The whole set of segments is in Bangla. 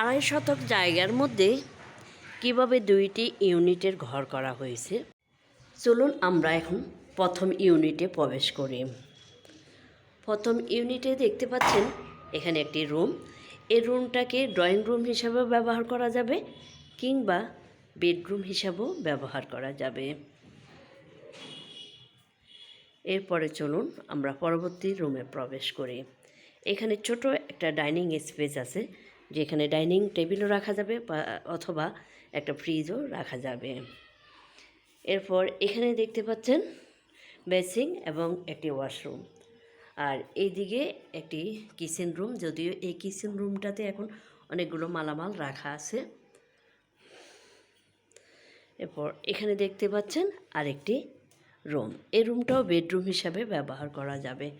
আড়াই শতক জায়গার মধ্যে কীভাবে দুইটি ইউনিটের ঘর করা হয়েছে? চলুন আমরা এখন প্রথম ইউনিটে প্রবেশ করি। প্রথম ইউনিটে দেখতে পাচ্ছেন এখানে একটি রুম। এই রুমটাকে ড্রয়িং রুম হিসাবেও ব্যবহার করা যাবে কিংবা বেডরুম হিসাবেও ব্যবহার করা যাবে। এরপরে চলুন আমরা পরবর্তী রুমে প্রবেশ করি। এখানে ছোট একটা ডাইনিং স্পেস আছে। যেখানে ডাইনিং টেবিলও রাখা যাবে বা, অথবা একটা ফ্রিজও রাখা যাবে। এরপর এখানে দেখতে পাচ্ছেন বেসিং এবং একটি ওয়াশরুম। আর এইদিকে একটি কিচেন রুম, যদিও এই কিচেন রুমটাতে এখন অনেকগুলো মালামাল রাখা আছে। এরপর এখানে দেখতে পাচ্ছেন আরেকটি রুম। এই রুমটাও বেডরুম হিসাবে ব্যবহার করা যাবে।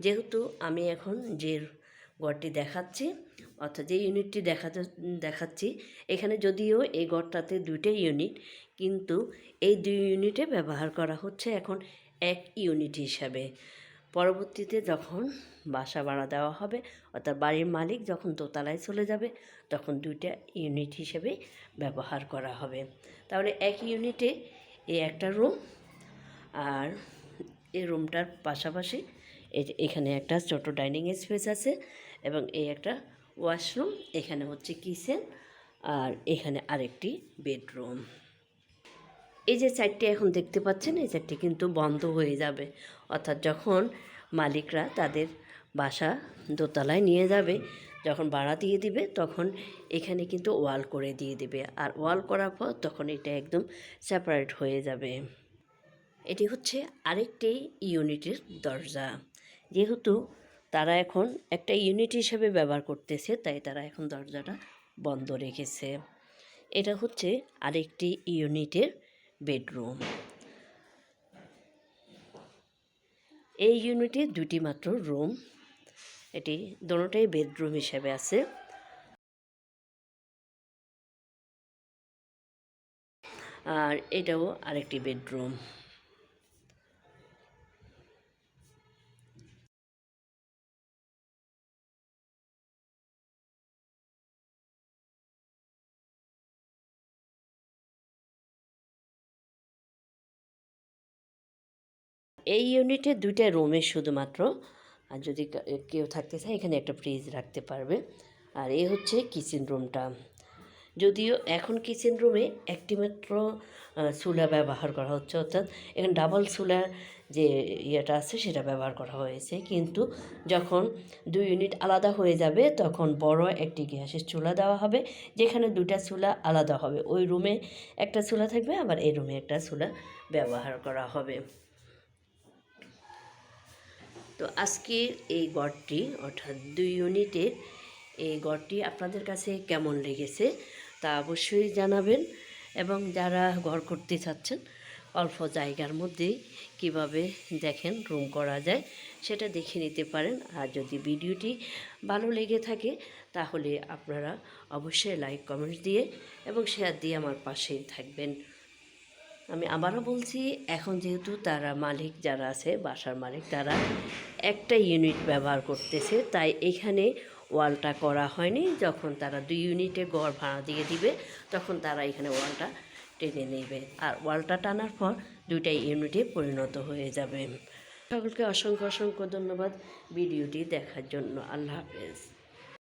যেহেতু আমি এখন যে ঘরটি দেখাচ্ছি অর্থাৎ যে ইউনিটটি দেখা দেখাচ্ছি, এখানে যদিও এই ঘরটাতে দুইটাই ইউনিট কিন্তু এই দুই ইউনিটে ব্যবহার করা হচ্ছে এখন এক ইউনিট হিসাবে। পরবর্তীতে যখন বাসা ভাড়া দেওয়া হবে, অর্থাৎ বাড়ির মালিক যখন দোতলায় চলে যাবে, তখন দুইটা ইউনিট হিসেবে ব্যবহার করা হবে। তাহলে এক ইউনিটে এই একটা রুম আর এই রুমটার পাশাপাশি এখানে একটা ছোট ডাইনিং স্পেস আছে, এবং এই একটা ওয়াশরুম, এখানে হচ্ছে কিচেন আর এখানে আরেকটি বেডরুম। এই যে চারটি এখন দেখতে পাচ্ছেন, এই চারটি কিন্তু বন্ধ হয়ে যাবে। অর্থাৎ যখন মালিকরা তাদের বাসা দোতলায় নিয়ে যাবে, যখন ভাড়া দিয়ে দিবে, তখন এখানে কিন্তু ওয়াল করে দিয়ে দিবে। আর ওয়াল করার পর তখন এটা একদম সেপারেট হয়ে যাবে। এটি হচ্ছে আরেকটি ইউনিটের দরজা। যেহেতু তারা এখন একটা ইউনিট হিসেবে ব্যবহার করতেছে, তাই তারা এখন দরজাটা বন্ধ রেখেছে। এটা হচ্ছে আরেকটি ইউনিটের বেডরুম এই ইউনিটে দুটি মাত্র রুম এটি দোনোটাই বেডরুম হিসেবে আছে। আর এটাও আরেকটি বেডরুম এই ইউনিটে দুইটা রুমে শুধুমাত্র, আর যদি কেউ থাকতে চায়, এখানে একটা ফ্রিজ রাখতে পারবে। আর এই হচ্ছে কিচেন রুমটা। যদিও এখন কিচেন রুমে একটি মাত্র চুলা ব্যবহার করা হচ্ছে, অর্থাৎ এখানে ডাবল চুলার যে ইয়েটা আছে, সেটা ব্যবহার করা হয়েছে। কিন্তু যখন দুই ইউনিট আলাদা হয়ে যাবে, তখন বড় একটি গ্যাসের চুলা দেওয়া হবে, যেখানে দুটা চুলা আলাদা হবে। ওই রুমে একটা চুলা থাকবে, আবার এই রুমে একটা চুলা ব্যবহার করা হবে। তো আজকের এই গড়টি, অর্থাৎ দুই ইউনিটের এই গড়টি আপনাদের কাছে কেমন লেগেছে তা অবশ্যই জানাবেন এবং যারা ঘর করতে চাচ্ছেন, অল্প জায়গার মধ্যেই কীভাবে দেখেন রুম করা যায় সেটা দেখে নিতে পারেন। আর যদি ভিডিওটি ভালো লেগে থাকে, তাহলে আপনারা অবশ্যই লাইক, কমেন্টস দিয়ে এবং শেয়ার দিয়ে আমার পাশেই থাকবেন। আমি আবারও বলছি, এখন যেহেতু তারা মালিক যারা আছে, বাসার মালিক, তারা একটা ইউনিট ব্যবহার করতেছে, তাই এখানে ওয়ালটা করা হয়নি। যখন তারা দুই ইউনিটে গড় ভাড়া দিয়ে দিবে, তখন তারা এখানে ওয়ালটা টেনে নেবে। আর ওয়ালটা টানার পর দুইটা ইউনিটে পরিণত হয়ে যাবে। সকলকে অসংখ্য অসংখ্য ধন্যবাদ ভিডিওটি দেখার জন্য। আল্লাহ হাফেজ।